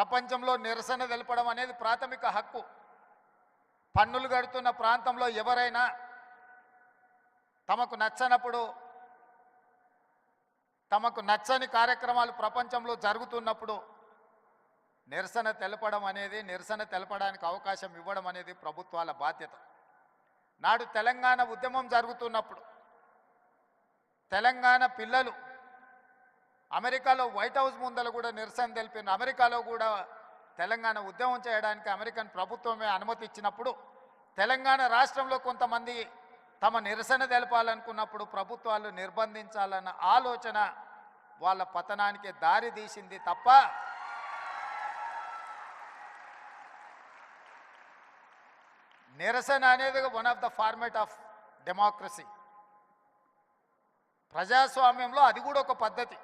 ప్రపంచంలో నిరసన తెలపడం అనేది ప్రాథమిక హక్కు. పన్నులు కడుతున్న ప్రాంతంలో ఎవరైనా తమకు నచ్చనప్పుడు తమకు నచ్చని కార్యక్రమాలు ప్రపంచంలో జరుగుతున్నప్పుడు నిరసన తెలపడం అనేది నిరసన తెలపడానికి అవకాశం ఇవ్వడం అనేది ప్రభుత్వాల బాధ్యత. నాడు తెలంగాణ ఉద్యమం జరుగుతున్నప్పుడు తెలంగాణ పిల్లలు అమెరికాలో వైట్ హౌస్ ముందర కూడా నిరసన తెలిపిన అమెరికాలో కూడా తెలంగాణ ఉద్యమం చేయడానికి అమెరికన్ ప్రభుత్వమే అనుమతి ఇచ్చినప్పుడు తెలంగాణ రాష్ట్రంలో కొంతమంది తమ నిరసన తెలపాలనుకున్నప్పుడు ప్రభుత్వాలు నిర్బంధించాలన్న ఆలోచన వాళ్ళ పతనానికి దారి తీసింది తప్ప నిరసన అనేది one of the format of democracy ప్రజాస్వామ్యంలో అది కూడా ఒక పద్ధతి.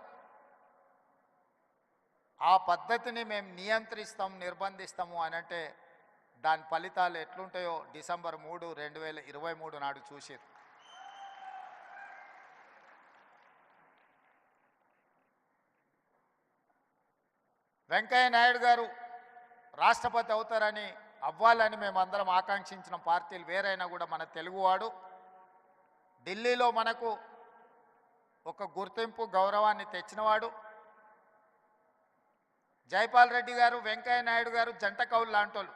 ఆ పద్ధతిని మేము నియంత్రిస్తాం నిర్బంధిస్తాము అని అంటే దాని ఫలితాలు ఎట్లుంటాయో డిసెంబర్ మూడు రెండు వేల ఇరవై మూడు నాడు చూసారు వెంకయ్య నాయుడు గారు రాష్ట్రపతి అవుతారని అవ్వాలని మేమందరం ఆకాంక్షించిన. పార్టీలు వేరైనా కూడా మన తెలుగువాడు. ఢిల్లీలో మనకు ఒక గుర్తింపు గౌరవాన్ని తెచ్చినవాడు. జైపాల్ రెడ్డి గారు వెంకయ్య నాయుడు గారు జంట కౌలు లాంటోళ్ళు.